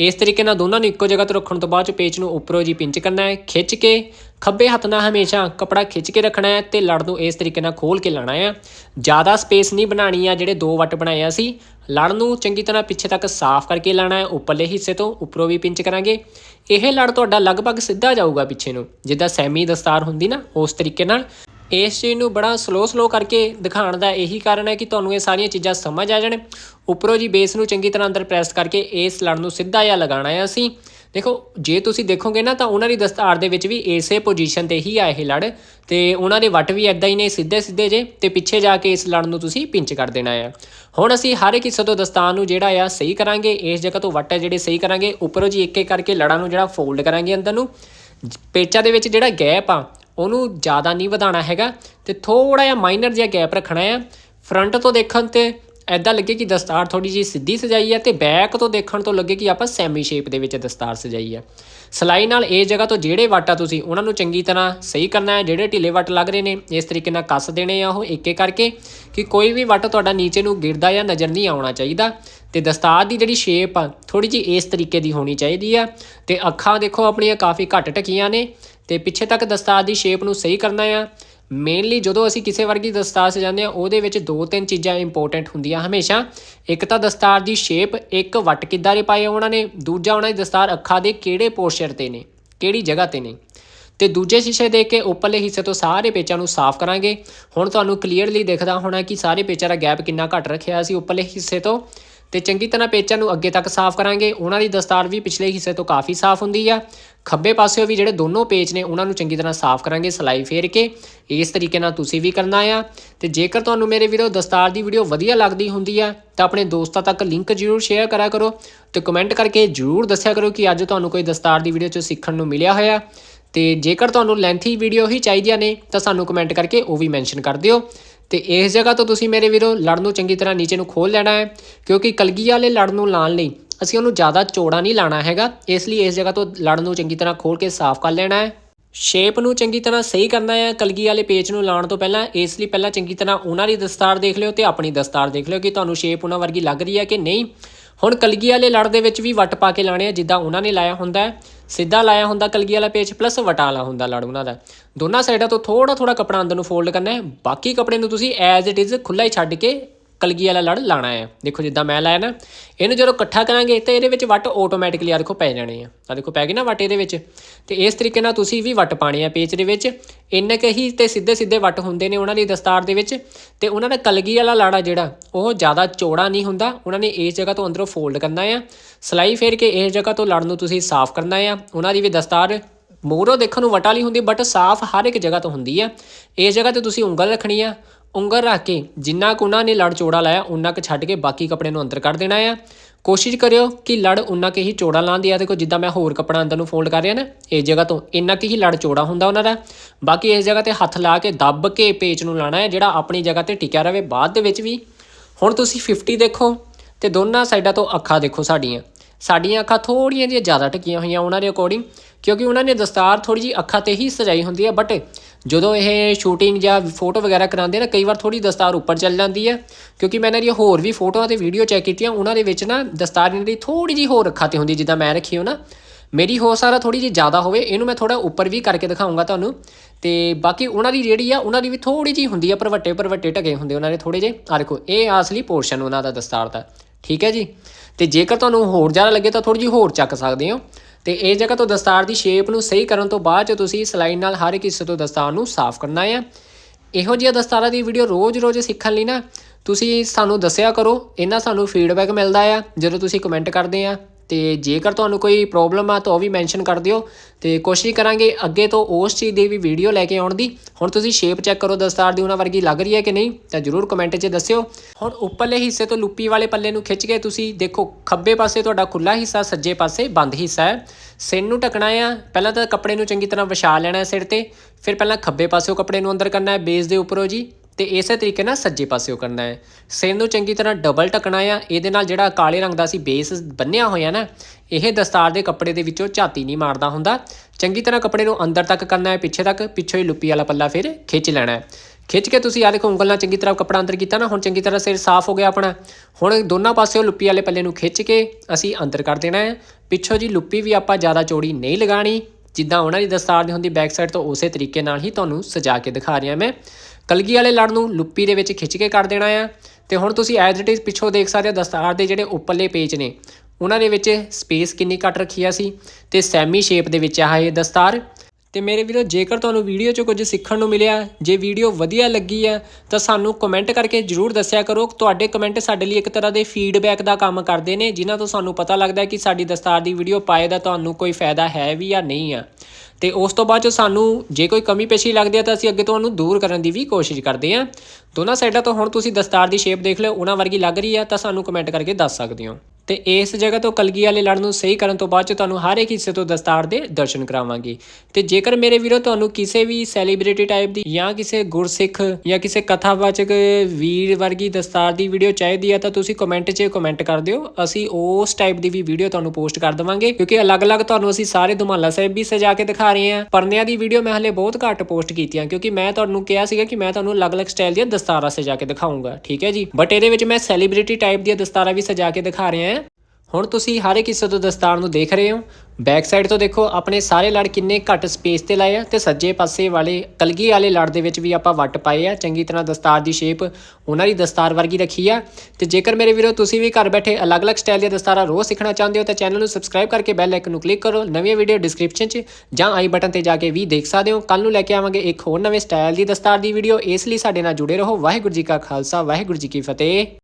ਇਸ ਤਰੀਕੇ ਨਾਲ ਦੋਨਾਂ ਨੂੰ ਇੱਕੋ ਜਗ੍ਹਾ ਤੇ ਰੱਖਣ ਤੋਂ ਬਾਅਦ ਚ ਪੇਚ ਨੂੰ ਉੱਪਰੋਂ ਜੀ ਪਿੰਚ ਕਰਨਾ ਹੈ, ਖਿੱਚ ਕੇ, ਖੱਬੇ ਹੱਥ ਨਾਲ ਹਮੇਸ਼ਾ ਕਪੜਾ ਖਿੱਚ ਕੇ ਰੱਖਣਾ ਹੈ ਤੇ ਲੜ ਨੂੰ ਇਸ ਤਰੀਕੇ ਨਾਲ ਖੋਲ ਕੇ ਲਾਣਾ ਹੈ। ਜ਼ਿਆਦਾ ਸਪੇਸ ਨਹੀਂ ਬਣਾਣੀ ਆ, ਜਿਹੜੇ ਦੋ ਵੱਟ ਬਣਾਏ ਆ ਸੀ ਲੜ ਨੂੰ ਚੰਗੀ ਤਰ੍ਹਾਂ ਪਿੱਛੇ ਤੱਕ ਸਾਫ਼ ਕਰਕੇ ਲਾਣਾ ਹੈ, ਉੱਪਰਲੇ ਹਿੱਸੇ ਤੋਂ ਉੱਪਰੋਂ ਵੀ ਪਿੰਚ ਕਰਾਂਗੇ। ਇਹ ਲੜ ਤੁਹਾਡਾ ਲਗਭਗ ਸਿੱਧਾ ਜਾਊਗਾ ਪਿੱਛੇ ਨੂੰ, ਜਿੱਦਾਂ ਸੈਮੀ ਦਸਤਾਰ ਹੁੰਦੀ ਨਾ, ਉਸ ਤਰੀਕੇ ਨਾਲ। ਇਸ ਚੀਜ਼ ਨੂੰ ਬੜਾ ਸਲੋ ਸਲੋ ਕਰਕੇ ਦਿਖਾਉਣ ਦਾ ਇਹੀ ਕਾਰਨ ਹੈ ਕਿ ਤੁਹਾਨੂੰ ਇਹ ਸਾਰੀਆਂ ਚੀਜ਼ਾਂ ਸਮਝ ਆ ਜਾਣ। ਉੱਪਰੋਂ ਜੀ ਬੇਸ ਨੂੰ ਚੰਗੀ ਤਰ੍ਹਾਂ ਅੰਦਰ ਪ੍ਰੈਸ ਕਰਕੇ ਇਸ ਲੜ ਨੂੰ ਸਿੱਧਾ ਜਿਹਾ ਲਗਾਉਣਾ ਹੈ ਅਸੀਂ। ਦੇਖੋ, ਜੇ ਤੁਸੀਂ ਦੇਖੋਗੇ ਨਾ ਤਾਂ ਉਹਨਾਂ ਦੀ ਦਸਤਾਰ ਦੇ ਵਿੱਚ ਵੀ ਇਸੇ ਪੋਜੀਸ਼ਨ ਤੇ ਹੀ ਆ ਇਹ ਲੜ। ਤੇ ਉਹਨਾਂ ਦੇ ਵੱਟ ਵੀ ਐਦਾਂ ਹੀ ਨੇ ਸਿੱਧੇ ਸਿੱਧੇ ਜੇ ਤੇ ਪਿੱਛੇ ਜਾ ਕੇ ਇਸ ਲੜ ਨੂੰ ਤੁਸੀਂ ਪਿੰਚ ਕਰ ਦੇਣਾ ਆ ਹੁਣ ਅਸੀਂ ਹਰ ਇੱਕ ਹਿੱਸੇ ਤੋਂ ਦਸਤਾਰ ਨੂੰ ਜਿਹੜਾ ਆ ਸਹੀ ਕਰਾਂਗੇ, ਇਸ ਜਗ੍ਹਾ ਤੋਂ ਵੱਟ ਹੈ ਜਿਹੜੇ ਸਹੀ ਕਰਾਂਗੇ, ਉੱਪਰੋਂ ਜੀ ਇੱਕ ਇੱਕ ਕਰਕੇ ਲੜਾਂ ਨੂੰ ਜਿਹੜਾ ਫੋਲਡ ਕਰਾਂਗੇ ਅੰਦਰ ਨੂੰ। ਪੇਚਾ ਦੇ ਵਿੱਚ ਜਿਹੜਾ ਗੈਪ ਆ ਉਹਨੂੰ ਜ਼ਿਆਦਾ ਨਹੀਂ ਵਧਾਉਣਾ ਹੈਗਾ ਤੇ ਥੋੜਾ ਜਿਹਾ ਮਾਈਨਰ ਜਿਹਾ ਗੈਪ ਰੱਖਣਾ ਆ। ਫਰੰਟ ਤੋਂ ਦੇਖਣ ਤੇ ਐਦਾਂ ਲੱਗੇ ਕਿ ਦਸਤਾਰ ਥੋੜੀ ਜਿਹੀ ਸਿੱਧੀ ਸਜਾਈ ਹੈ ਤੇ ਬੈਕ ਤੋਂ ਦੇਖਣ ਤੋਂ ਲੱਗੇ ਕਿ ਆਪਾਂ ਸੈਮੀ ਸ਼ੇਪ ਦੇ ਵਿੱਚ ਦਸਤਾਰ ਸਜਾਈ ਹੈ ਸਲਾਈ ਨਾਲ ਇਹ ਜਗ੍ਹਾ ਤੋਂ ਜਿਹੜੇ ਵੱਟ ਆ ਤੁਸੀਂ ਉਹਨਾਂ ਨੂੰ ਚੰਗੀ ਤਰ੍ਹਾਂ ਸਹੀ ਕਰਨਾ ਹੈ। ਜਿਹੜੇ ਢਿੱਲੇ ਵੱਟ ਲੱਗ ਰਹੇ ਨੇ, ਇਸ ਤਰੀਕੇ ਨਾਲ ਕੱਸ ਦੇਣੇ ਆ ਉਹ ਇੱਕ ਇੱਕ ਕਰਕੇ ਕਿ ਕੋਈ ਵੀ ਵੱਟ ਤੁਹਾਡਾ ਨੀਚੇ ਨੂੰ ਗਿਰਦਾ ਜਾਂ ਨਜ਼ਰ ਨਹੀਂ ਆਉਣਾ ਚਾਹੀਦਾ ਤੇ ਦਸਤਾਰ ਦੀ ਜਿਹੜੀ ਸ਼ੇਪ ਆ ਥੋੜੀ ਜਿਹੀ ਇਸ ਤਰੀਕੇ ਦੀ ਹੋਣੀ ਚਾਹੀਦੀ ਆ। ਤੇ ਅੱਖਾਂ ਦੇਖੋ ਆਪਣੀਆਂ ਕਾਫੀ ਘੱਟ ਟਕੀਆਂ ਨੇ ਤੇ ਪਿੱਛੇ ਤੱਕ ਦਸਤਾਰ ਦੀ ਸ਼ੇਪ ਨੂੰ ਸਹੀ ਕਰਨਾ ਆ। ਮੇਨਲੀ ਜਦੋਂ ਅਸੀਂ ਕਿਸੇ ਵਰਗੀ ਦਸਤਾਰ ਸਜਾਉਂਦੇ ਆ ਉਹਦੇ ਵਿੱਚ ਦੋ ਤਿੰਨ ਚੀਜ਼ਾਂ ਇੰਪੋਰਟੈਂਟ ਹੁੰਦੀਆਂ ਹਮੇਸ਼ਾ। ਇੱਕ ਤਾਂ ਦਸਤਾਰ ਦੀ ਸ਼ੇਪ ਇੱਕ ਵੱਟ ਕਿੱਦਾਂ ਦੇ ਪਾਏ ਉਹਨਾਂ ਨੇ, ਦੂਜਾ ਉਹਨਾਂ ਦੀ ਦਸਤਾਰ ਅੱਖਾਂ ਦੇ ਕਿਹੜੇ ਪੋਸਚਰ ਤੇ ਨੇ, ਕਿਹੜੀ ਜਗ੍ਹਾ ਤੇ ਨੇ। ਤੇ ਦੂਜੇ ਸ਼ੀਸ਼ੇ ਦੇਖ ਕੇ ਉੱਪਰਲੇ ਹਿੱਸੇ ਤੋਂ ਸਾਰੇ ਪੇਚਾਂ ਨੂੰ ਸਾਫ਼ ਕਰਾਂਗੇ। ਹੁਣ ਤੁਹਾਨੂੰ ਕਲੀਅਰਲੀ ਦਿਖਦਾ ਹੋਣਾ ਕਿ ਸਾਰੇ ਪੇਚਾਂ ਦਾ ਗੈਪ ਕਿੰਨਾ ਘੱਟ ਰੱਖਿਆ ਸੀ ਉੱਪਰਲੇ ਹਿੱਸੇ ਤੋਂ। ਤੇ ਚੰਗੀ ਤਰ੍ਹਾਂ ਪੇਚਾਂ ਨੂੰ ਅੱਗੇ ਤੱਕ ਸਾਫ਼ ਕਰਾਂਗੇ। ਉਹਨਾਂ ਦੀ ਦਸਤਾਰ ਵੀ ਪਿਛਲੇ ਹਿੱਸੇ ਤੋਂ ਕਾਫੀ ਸਾਫ਼ ਹੁੰਦੀ ਆ। ਖੱਬੇ ਪਾਸਿਓ ਵੀ ਜਿਹੜੇ ਦੋਨੋਂ ਪੇਚ ਨੇ, ਉਹਨਾਂ ਨੂੰ ਚੰਗੀ ਤਰ੍ਹਾਂ ਸਾਫ਼ ਕਰਾਂਗੇ, ਸਲਾਈ ਫੇਰ ਕੇ। ਇਸ ਤਰੀਕੇ ਨਾਲ ਤੁਸੀਂ ਵੀ ਕਰਨਾ ਆ। ਤੇ ਜੇਕਰ ਤੁਹਾਨੂੰ ਮੇਰੇ ਵੀਡੀਓ ਦਸਤਾਰ ਦੀ ਵੀਡੀਓ ਵਧੀਆ ਲੱਗਦੀ ਹੁੰਦੀ ਆ, ਤਾਂ ਆਪਣੇ ਦੋਸਤਾਂ ਤੱਕ ਲਿੰਕ ਜ਼ਰੂਰ ਸ਼ੇਅਰ ਕਰਿਆ ਕਰੋ ਤੇ ਕਮੈਂਟ ਕਰਕੇ ਜ਼ਰੂਰ ਦੱਸਿਆ ਕਰੋ ਕਿ ਅੱਜ ਤੁਹਾਨੂੰ ਕੋਈ ਦਸਤਾਰ ਦੀ ਵੀਡੀਓ ਚ ਸਿੱਖਣ ਨੂੰ ਮਿਲਿਆ ਹੋਇਆ। ਤੇ ਜੇਕਰ ਤੁਹਾਨੂੰ ਲੈਂਥੀ ਵੀਡੀਓ ਹੀ ਚਾਹੀਦੀਆਂ ਨੇ, ਤਾਂ ਸਾਨੂੰ ਕਮੈਂਟ ਕਰਕੇ ਉਹ ਵੀ ਮੈਂਸ਼ਨ ਕਰ ਦਿਓ। ਤੇ ਇਸ ਜਗ੍ਹਾ ਤੋਂ ਤੁਸੀਂ ਮੇਰੇ ਵੀਰੋ ਲੜ ਨੂੰ ਚੰਗੀ ਤਰ੍ਹਾਂ ਨੀਚੇ ਨੂੰ ਖੋਲ ਲੈਣਾ ਹੈ, ਕਿਉਂਕਿ ਕਲਗੀ ਵਾਲੇ ਲੜ ਨੂੰ ਲਾਣ ਲਈ ਅਸੀਂ ਉਹਨੂੰ ਜ਼ਿਆਦਾ ਚੌੜਾ ਨਹੀਂ ਲਾਣਾ ਹੈਗਾ, ਇਸ ਲਈ ਇਸ ਜਗ੍ਹਾ ਤੋਂ ਲੜ ਨੂੰ ਚੰਗੀ ਤਰ੍ਹਾਂ ਖੋਲ ਕੇ ਸਾਫ਼ ਕਰ ਲੈਣਾ ਹੈ। ਸ਼ੇਪ ਨੂੰ ਚੰਗੀ ਤਰ੍ਹਾਂ ਸਹੀ ਕਰਨਾ ਹੈ ਕਲਗੀ ਵਾਲੇ ਪੇਚ ਨੂੰ ਲਾਉਣ ਤੋਂ ਪਹਿਲਾਂ, ਇਸ ਲਈ ਪਹਿਲਾਂ ਚੰਗੀ ਤਰ੍ਹਾਂ ਉਹਨਾਂ ਦੀ ਦਸਤਾਰ ਦੇਖ ਲਿਓ ਤੇ ਆਪਣੀ ਦਸਤਾਰ ਦੇਖ ਲਿਓ ਕਿ ਤੁਹਾਨੂੰ ਸ਼ੇਪ ਉਹਨਾਂ ਵਰਗੀ ਲੱਗ ਰਹੀ ਹੈ ਕਿ ਨਹੀਂ। ਹੁਣ ਕਲਗੀ ਵਾਲੇ ਲੜ ਦੇ ਵਿੱਚ ਵੀ ਵੱਟ ਪਾ ਕੇ ਲਾਣੇ ਆ, ਜਿੱਦਾਂ ਉਹਨਾਂ ਨੇ ਲਾਇਆ ਹੁੰਦਾ ਹੈ। ਸਿੱਧਾ ਲਾਇਆ ਹੁੰਦਾ ਕਲਗੀ ਵਾਲਾ ਪੇਚ ਪਲੱਸ ਵਟਾਲਾ ਹੁੰਦਾ ਲੜ ਉਹਨਾਂ ਦਾ। ਦੋਨਾਂ ਸਾਈਡਾਂ ਤੋਂ ਥੋੜਾ ਥੋੜਾ ਕਪੜਾ ਅੰਦਰ ਨੂੰ ਫੋਲਡ ਕਰਨਾ ਹੈ। ਬਾਕੀ ਕਪੜੇ ਨੂੰ ਤੁਸੀਂ ਐਜ਼ ਇਟ ਇਜ਼ ਖੁੱਲਾ ਹੀ ਛੱਡ ਕੇ ਕਲਗੀ ਵਾਲਾ ਲੜ ਲਾਣਾ ਹੈ। ਦੇਖੋ ਜਿੱਦਾਂ ਮੈਂ ਲਾਇਆ ਨਾ, ਇਹਨੂੰ ਜਦੋਂ ਇਕੱਠਾ ਕਰਾਂਗੇ ਤਾਂ ਇਹਦੇ ਵਿੱਚ ਵੱਟ ਆਟੋਮੈਟਿਕਲੀ ਆ ਦੇਖੋ ਪੈ ਜਾਣੇ ਆ। ਆ ਦੇਖੋ ਪੈ ਗਏ ਨਾ ਵੱਟ ਇਹਦੇ ਵਿੱਚ। ਤੇ ਇਸ ਤਰੀਕੇ ਨਾਲ ਤੁਸੀਂ ਵੀ ਵੱਟ ਪਾਣੇ ਆ ਪੇਚ ਦੇ ਵਿੱਚ। ਇੰਨੇ ਕੁ ਹੀ ਤੇ ਸਿੱਧੇ ਸਿੱਧੇ ਵੱਟ ਹੁੰਦੇ ਨੇ ਉਹਨਾਂ ਦੀ ਦਸਤਾਰ ਦੇ ਵਿੱਚ। ਤੇ ਉਹਨਾਂ ਦਾ ਕਲਗੀ ਵਾਲਾ ਲਾੜਾ ਜਿਹੜਾ, ਉਹ ਜ਼ਿਆਦਾ ਚੌੜਾ ਨਹੀਂ ਹੁੰਦਾ। ਉਹਨਾਂ ਨੇ ਇਸ ਜਗ੍ਹਾ ਤੋਂ ਅੰਦਰੋਂ ਫੋਲਡ ਕਰਨਾ ਆ। ਸਲਾਈ ਫੇਰ ਕੇ ਇਸ ਜਗ੍ਹਾ ਤੋਂ ਲੜ ਨੂੰ ਤੁਸੀਂ ਸਾਫ਼ ਕਰਨਾ ਆ। ਉਹਨਾਂ ਦੀ ਵੀ ਦਸਤਾਰ ਮੂਹਰੋਂ ਦੇਖਣ ਨੂੰ ਵਟਾ ਵਾਲੀ ਹੁੰਦੀ ਬਟ ਸਾਫ਼ ਹਰ ਇੱਕ ਜਗ੍ਹਾ ਤੋਂ ਹੁੰਦੀ ਆ। ਇਸ ਜਗ੍ਹਾ ਤੇ ਤੁਸੀਂ ਉਂਗਲ ਰੱਖਣੀ ਆ। ਉਂਗਲ ਰੱਖ ਕੇ ਜਿੰਨਾ ਕੁ ਉਹਨਾਂ ਨੇ ਲੜ ਚੌੜਾ ਲਾਇਆ ਉਨਾ ਕੁ ਛੱਡ ਕੇ ਬਾਕੀ ਕੱਪੜੇ ਨੂੰ ਅੰਦਰ ਕੱਢ ਦੇਣਾ ਆ। ਕੋਸ਼ਿਸ਼ ਕਰਿਓ ਕਿ ਲੜ ਉਨਾ ਕੁ ਹੀ ਚੌੜਾ ਲਾਉਂਦੀ ਆ। ਦੇਖੋ, ਜਿੱਦਾਂ ਮੈਂ ਹੋਰ ਕੱਪੜਾ ਅੰਦਰ ਨੂੰ ਫੋਲਡ ਕਰ ਰਿਹਾ ਨਾ ਇਸ ਜਗ੍ਹਾ ਤੋਂ ਇੰਨਾ ਕੁ ਹੀ ਲੜ ਚੌੜਾ ਹੁੰਦਾ ਉਹਨਾਂ ਦਾ। ਬਾਕੀ ਇਸ ਜਗ੍ਹਾ ਤੇ ਹੱਥ ਲਾ ਕੇ ਦੱਬ ਕੇ ਪੇਚ ਨੂੰ ਲਾਣਾ ਹੈ, ਜਿਹੜਾ ਆਪਣੀ ਜਗ੍ਹਾ ਤੇ ਟਿਕਿਆ ਰਵੇ ਬਾਅਦ ਦੇ ਵਿੱਚ ਵੀ। ਹੁਣ ਤੁਸੀਂ 50 ਦੇਖੋ ਤੇ ਦੋਨਾਂ ਸਾਈਡਾਂ ਤੋਂ ਅੱਖਾਂ ਦੇਖੋ ਸਾਡੀਆਂ। ਸਾਡੀਆਂ ਅੱਖਾਂ ਥੋੜੀਆਂ ਜਿਹੀਆਂ ਜ਼ਿਆਦਾ ਟਕੀਆਂ ਹੋਈਆਂ ਉਹਨਾਂ ਦੇ ਅਕੋਰਡਿੰਗ ਕਿਉਂਕਿ ਉਹਨਾਂ ਨੇ ਦਸਤਾਰ ਥੋੜੀ ਜਿਹੀ ਅੱਖਾਂ ਤੇ ਹੀ ਸਜਾਈ ਹੁੰਦੀ ਹੈ ਬਟ ਜਦੋਂ ਇਹ ਸ਼ੂਟਿੰਗ ਜਾਂ ਫੋਟੋ ਵਗੈਰਾ ਕਰਾਉਂਦੇ ਨਾ, ਕਈ ਵਾਰ ਥੋੜੀ ਦਸਤਾਰ ਉੱਪਰ ਚੱਲ ਜਾਂਦੀ ਹੈ ਕਿਉਂਕਿ ਮੈਂ ਇਹਨਾਂ ਦੀਆਂ ਹੋਰ ਵੀ ਫੋਟੋਆਂ ਤੇ ਵੀਡੀਓ ਚੈੱਕ ਕੀਤੀਆਂ, ਉਹਨਾਂ ਦੇ ਵਿੱਚ ਨਾ ਦਸਤਾਰ ਇਹਨਾਂ ਦੀ ਥੋੜੀ ਜਿਹੀ ਹੋਰ ਅੱਖਾਂ ਤੇ ਹੁੰਦੀ ਜਿੱਦਾਂ ਮੈਂ ਰੱਖੀ ਹੋ ਨਾ ਮੇਰੀ ਹੋ ਸਾਰਾ ਥੋੜੀ ਜਿਹੀ ਜ਼ਿਆਦਾ ਹੋਵੇ, ਇਹਨੂੰ ਮੈਂ ਥੋੜਾ ਉੱਪਰ ਵੀ ਕਰਕੇ ਦਿਖਾਉਂਗਾ ਤੁਹਾਨੂੰ। ਤੇ ਬਾਕੀ ਉਹਨਾਂ ਦੀ ਜਿਹੜੀ ਆ, ਉਹਨਾਂ ਦੀ ਵੀ ਥੋੜੀ ਜਿਹੀ ਹੁੰਦੀ ਆ ਪਰਵੱਟੇ ਪਰਵੱਟੇ ਢਕੇ ਹੁੰਦੇ ਉਹਨਾਂ ਦੇ ਥੋੜੇ ਜਿਹੇ। ਆ ਦੇਖੋ, ਇਹ ਆ ਅਸਲੀ ਪੋਰਸ਼ਨ ਉਹਨਾਂ ਦਾ ਦਸਤਾਰ ਦਾ। ਠੀਕ ਹੈ ਜੀ? ਤੇ ਜੇਕਰ ਤੁਹਾਨੂੰ ਹੋਰ ਜ਼ਿਆਦਾ ਲੱਗੇ ਤਾਂ ਥੋੜੀ ਜਿਹੀ ਹੋਰ ਚੱਕ ਸਕਦੇ ਹੋ। ਤੇ ਇਹ ਜਗ੍ਹਾ ਤੋਂ ਦਸਤਾਰ ਦੀ ਸ਼ੇਪ ਨੂੰ ਸਹੀ ਕਰਨ ਤੋਂ ਬਾਅਦ 'ਚ ਤੁਸੀਂ ਸਲਾਈ ਨਾਲ ਹਰ ਇੱਕ ਹਿੱਸੇ ਤੋਂ ਦਸਤਾਰ ਨੂੰ ਸਾਫ਼ ਕਰਨਾ ਹੈ। ਇਹੋ ਜਿਹੀਆਂ ਦਸਤਾਰਾਂ ਦੀ ਵੀਡੀਓ ਰੋਜ਼-ਰੋਜ਼ ਸਿੱਖਣ ਲਈ ਨਾ, ਤੁਸੀਂ ਸਾਨੂੰ ਦੱਸਿਆ ਕਰੋ ਇਹਨਾਂ ਸਾਨੂੰ ਫੀਡਬੈਕ ਮਿਲਦਾ ਆ, ਜਦੋਂ ਤੁਸੀਂ ਕਮੈਂਟ ਕਰਦੇ ਆ। ਤੇ ਜੇਕਰ ਤੁਹਾਨੂੰ ਕੋਈ ਪ੍ਰੋਬਲਮ ਆ ਤਾਂ ਉਹ ਵੀ ਮੈਂਸ਼ਨ ਕਰ ਦਿਓ ਤੇ ਕੋਸ਼ਿਸ਼ ਕਰਾਂਗੇ ਅੱਗੇ ਤੋਂ ਉਸ ਚੀਜ਼ ਦੀ ਵੀ ਵੀਡੀਓ ਲੈ ਕੇ ਆਉਣ ਦੀ। ਹੁਣ ਤੁਸੀਂ ਸ਼ੇਪ ਚੈੱਕ ਕਰੋ ਦਸਤਾਰ ਦੀ, ਉਹਨਾਂ ਵਰਗੀ ਲੱਗ ਰਹੀ ਹੈ ਕਿ ਨਹੀਂ, ਤਾਂ ਜਰੂਰ ਕਮੈਂਟ 'ਚ ਦੱਸਿਓ। ਹੁਣ ਉੱਪਰਲੇ ਹਿੱਸੇ ਤੋਂ ਲੁੱਪੀ ਵਾਲੇ ਪੱਲੇ ਨੂੰ ਖਿੱਚ ਕੇ ਤੁਸੀਂ ਦੇਖੋ, ਖੱਬੇ ਪਾਸੇ ਤੁਹਾਡਾ ਖੁੱਲਾ ਹਿੱਸਾ, ਸੱਜੇ ਪਾਸੇ ਬੰਦ ਹਿੱਸਾ ਹੈ। ਸਿਰ ਨੂੰ ਟਕਣਾ ਆ, ਪਹਿਲਾਂ ਤਾਂ ਕੱਪੜੇ ਨੂੰ ਚੰਗੀ ਤਰ੍ਹਾਂ ਵਿਛਾ ਲੈਣਾ ਹੈ ਸਿਰ ਤੇ, ਫਿਰ ਪਹਿਲਾਂ ਖੱਬੇ ਪਾਸਿਓਂ ਕੱਪੜੇ ਨੂੰ ਅੰਦਰ ਕਰਨਾ ਹੈ ਬੇਸ ਦੇ ਉੱਪਰੋਂ ਜੀ। ਤੇ ਇਸੇ ਤਰੀਕੇ ਨਾਲ ਸੱਜੇ ਪਾਸਿਓਂ ਕਰਨਾ ਹੈ। ਸਿਰ ਨੂੰ ਚੰਗੀ ਤਰ੍ਹਾਂ ਡਬਲ ਟਕਣਾ ਆ, ਇਹਦੇ ਨਾਲ ਜਿਹੜਾ ਕਾਲੇ ਰੰਗ ਦਾ ਸੀ ਬੇਸ ਬੰਨਿਆ ਹੋਇਆ ਨਾ, ਇਹ ਦਸਤਾਰ ਦੇ ਕੱਪੜੇ ਦੇ ਵਿੱਚੋਂ ਝਾਤੀ ਨਹੀਂ ਮਾਰਦਾ ਹੁੰਦਾ। ਚੰਗੀ ਤਰ੍ਹਾਂ ਕੱਪੜੇ ਨੂੰ ਅੰਦਰ ਤੱਕ ਕਰਨਾ ਹੈ, ਪਿੱਛੇ ਤੱਕ, ਪਿੱਛੋਂ ਹੀ ਲੁੱਪੀ ਵਾਲਾ ਪੱਲਾ ਫਿਰ ਖਿੱਚ ਲੈਣਾ ਹੈ। ਖਿੱਚ ਕੇ ਤੁਸੀਂ ਆ ਦੇਖੋ, ਉਂਗਲ ਨਾਲ ਚੰਗੀ ਤਰ੍ਹਾਂ ਕੱਪੜਾ ਅੰਦਰ ਕੀਤਾ ਨਾ, ਹੁਣ ਚੰਗੀ ਤਰ੍ਹਾਂ ਸਿਰ ਸਾਫ਼ ਹੋ ਗਿਆ ਆਪਣਾ। ਹੁਣ ਦੋਨਾਂ ਪਾਸਿਓ ਲੁੱਪੀ ਵਾਲੇ ਪੱਲੇ ਨੂੰ ਖਿੱਚ ਕੇ ਅਸੀਂ ਅੰਦਰ ਕਰ ਦੇਣਾ ਹੈ। ਪਿੱਛੋਂ ਜੀ ਲੁੱਪੀ ਵੀ ਆਪਾਂ ਜ਼ਿਆਦਾ ਚੌੜੀ ਨਹੀਂ ਲਗਾਣੀ ਜਿੱਦਾਂ ਉਹਨਾਂ ਦੀ ਦਸਤਾਰ ਦੀ ਹੁੰਦੀ ਬੈਕ ਸਾਈਡ ਤੋਂ ਉਸੇ ਤਰੀਕੇ ਨਾਲ ਹੀ ਤੁਹਾਨੂੰ ਸਜਾ ਕੇ ਦਿਖਾ ਰਿਹਾ ਮੈਂ। ਕਲਗੀ ਵਾਲੇ ਲੜ ਨੂੰ ਲੁੱਪੀ ਦੇ ਵਿੱਚ ਖਿੱਚ ਕੇ ਕਰ ਦੇਣਾ ਆ। ਤੇ ਹੁਣ ਤੁਸੀਂ ਐਜ਼ ਇਟ ਇਜ਼ ਪਿੱਛੋਂ ਦੇਖ ਸਕਦੇ ਹੋ ਦਸਤਾਰ ਦੇ ਜਿਹੜੇ ਉੱਪਰਲੇ ਪੇਚ ਨੇ, ਉਹਨਾਂ ਦੇ ਵਿੱਚ ਸਪੇਸ ਕਿੰਨੀ ਘੱਟ ਰੱਖੀ ਆ ਸੀ ਤੇ ਸੈਮੀ ਸ਼ੇਪ ਦੇ ਵਿੱਚ ਆ ਇਹ ਦਸਤਾਰ। ਤੇ ਮੇਰੇ ਵੀਰੋ, ਜੇਕਰ ਤੁਹਾਨੂੰ ਵੀਡੀਓ 'ਚ ਕੁਝ ਸਿੱਖਣ ਨੂੰ ਮਿਲਿਆ, ਜੇ ਵੀਡੀਓ ਵਧੀਆ ਲੱਗੀ ਆ, ਤਾਂ ਸਾਨੂੰ ਕਮੈਂਟ ਕਰਕੇ ਜਰੂਰ ਦੱਸਿਆ ਕਰੋ। ਤੁਹਾਡੇ ਕਮੈਂਟ ਸਾਡੇ ਲਈ ਇੱਕ ਤਰ੍ਹਾਂ ਦੇ ਫੀਡਬੈਕ ਦਾ ਕੰਮ ਕਰਦੇ ਨੇ, ਜਿਨ੍ਹਾਂ ਤੋਂ ਸਾਨੂੰ ਪਤਾ ਲੱਗਦਾ ਕਿ ਸਾਡੀ ਦਸਤਾਰ ਦੀ ਵੀਡੀਓ ਪਾਏ ਦਾ ਤੁਹਾਨੂੰ ਕੋਈ ਫਾਇਦਾ ਹੈ ਵੀ ਜਾਂ ਨਹੀਂ ਆ। ਤੇ ਉਸ ਤੋਂ ਬਾਅਦ ਚ ਸਾਨੂੰ ਜੇ ਕੋਈ ਕਮੀ ਪੇਸ਼ੀ ਲੱਗਦੀ ਹੈ ਤਾਂ ਅਸੀਂ ਅੱਗੇ ਤੋਂ ਉਹਨੂੰ ਦੂਰ ਕਰਨ ਦੀ ਵੀ ਕੋਸ਼ਿਸ਼ ਕਰਦੇ ਹਾਂ। ਦੋਨਾਂ ਸਾਈਡਾਂ ਤੋਂ ਹੁਣ ਤੁਸੀਂ ਦਸਤਾਰ ਦੀ ਸ਼ੇਪ ਦੇਖ ਲਿਓ, ਉਹਨਾਂ ਵਰਗੀ ਲੱਗ ਰਹੀ ਹੈ ਤਾਂ ਸਾਨੂੰ ਕਮੈਂਟ ਕਰਕੇ ਦੱਸ ਸਕਦੇ ਹੋ। ਤੇ ਇਸ ਜਗ੍ਹਾ ਤੋਂ ਕਲਗੀ ਵਾਲੇ ਲੜ ਨੂੰ ਸਹੀ ਕਰਨ ਤੋਂ ਬਾਅਦ ਚ ਤੁਹਾਨੂੰ ਹਰ ਇੱਕ ਹਿੱਸੇ ਤੋਂ ਦਸਤਾਰ ਦੇ ਦਰਸ਼ਨ ਕਰਾਵਾਂਗੇ। ਤੇ ਜੇਕਰ ਮੇਰੇ ਵੀਰੋ ਤੁਹਾਨੂੰ ਕਿਸੇ ਵੀ ਸੈਲੀਬ੍ਰਿਟੀ ਟਾਈਪ ਦੀ ਜਾਂ ਕਿਸੇ ਗੁਰਸਿੱਖ ਜਾਂ ਕਿਸੇ ਕਥਾਵਾਚਕ ਵੀਰ ਵਰਗੀ ਦਸਤਾਰ ਦੀ ਵੀਡੀਓ ਚਾਹੀਦੀ ਹੈ ਤਾਂ ਤੁਸੀਂ ਕਮੈਂਟ 'ਚ ਕਮੈਂਟ ਕਰ ਦਿਓ। ਅਸੀਂ ਉਸ ਟਾਈਪ ਦੀ ਵੀ ਵੀਡੀਓ ਤੁਹਾਨੂੰ ਪੋਸਟ ਕਰ ਦੇਵਾਂਗੇ ਕਿਉਂਕਿ ਅਲੱਗ-ਅਲੱਗ ਤੁਹਾਨੂੰ ਅਸੀਂ ਸਾਰੇ ਦੁਮਾਲਾ ਸਾਹਿਬ ਵੀ ਸਜਾ ਕੇ ਦਿਖਾ ਰਹੇ ਹਾਂ ਪਰਨਿਆਂ ਦੀ ਵੀਡੀਓ ਮੈਂ ਹਲੇ ਬਹੁਤ ਘੱਟ ਪੋਸਟ ਕੀਤੀਆਂ ਕਿਉਂਕਿ ਮੈਂ ਤੁਹਾਨੂੰ ਕਿਹਾ ਸੀਗਾ ਕਿ ਮੈਂ ਤੁਹਾਨੂੰ ਅਲੱਗ-ਅਲੱਗ ਸਟਾਈਲ ਦੀਆਂ ਦਸਤਾਰਾਂ ਸਜਾ ਕੇ ਦਿਖਾਉਂਗਾ ਠੀਕ ਹੈ ਜੀ? ਬਟ ਇਹਦੇ ਵਿੱਚ ਮੈਂ ਸੈਲੀਬ੍ਰਿਟੀ ਟਾਈਪ ਦੀਆਂ ਦਸਤਾਰਾਂ ਵੀ ਸਜਾ ਕੇ ਦਿਖਾ ਰਿਹਾ ਹਾਂ ਹੁਣ ਤੁਸੀਂ ਹਰ ਇੱਕ ਹਿੱਸੇ ਤੋਂ ਦਸਤਾਰ ਨੂੰ ਦੇਖ ਰਹੇ ਹੋ। ਬੈਕ ਸਾਈਡ ਤੋਂ ਦੇਖੋ, ਆਪਣੇ ਸਾਰੇ ਲੜ ਕਿੰਨੇ ਘੱਟ ਸਪੇਸ ਤੇ ਲਾਏ ਆ ਤੇ ਸੱਜੇ ਪਾਸੇ ਵਾਲੇ, ਕਲਗੀ ਵਾਲੇ ਲੜ ਦੇ ਵਿੱਚ ਵੀ ਆਪਾਂ ਵੱਟ ਪਾਏ ਆ। ਚੰਗੀ ਤਰ੍ਹਾਂ ਦਸਤਾਰ ਦੀ ਸ਼ੇਪ ਉਹਨਾਂ ਦੀ ਦਸਤਾਰ ਵਰਗੀ ਰੱਖੀ ਆ। ਤੇ ਜੇਕਰ ਮੇਰੇ ਵੀਰੋ ਤੁਸੀਂ ਵੀ ਘਰ ਬੈਠੇ ਅਲੱਗ-ਅਲੱਗ ਸਟਾਈਲ ਦੀਆਂ ਦਸਤਾਰਾਂ ਰੋਜ਼ ਸਿੱਖਣਾ ਚਾਹੁੰਦੇ ਹੋ, ਤਾਂ ਚੈਨਲ ਨੂੰ ਸਬਸਕ੍ਰਾਈਬ ਕਰਕੇ ਬੈਲ ਆਈਕਨ ਨੂੰ ਕਲਿੱਕ ਕਰੋ। ਨਵੀਆਂ ਵੀਡੀਓ ਡਿਸਕ੍ਰਿਪਸ਼ਨ 'ਚ ਜਾਂ ਆਈ ਬਟਨ ਤੇ ਜਾ ਕੇ ਵੀ ਦੇਖ ਸਕਦੇ ਹੋ। ਕੱਲ ਨੂੰ ਲੈ ਕੇ ਆਵਾਂਗੇ ਇੱਕ ਹੋਰ ਨਵੇਂ ਸਟਾਈਲ ਦੀ ਦਸਤਾਰ ਦੀ ਵੀਡੀਓ ਇਸ ਲਈ ਸਾਡੇ ਨਾਲ ਜੁੜੇ ਰਹੋ। ਵਾਹਿਗੁਰੂ ਜੀ ਕਾ ਖਾਲਸਾ, ਵਾਹਿਗੁਰੂ ਜੀ ਕੀ ਫਤਿਹ।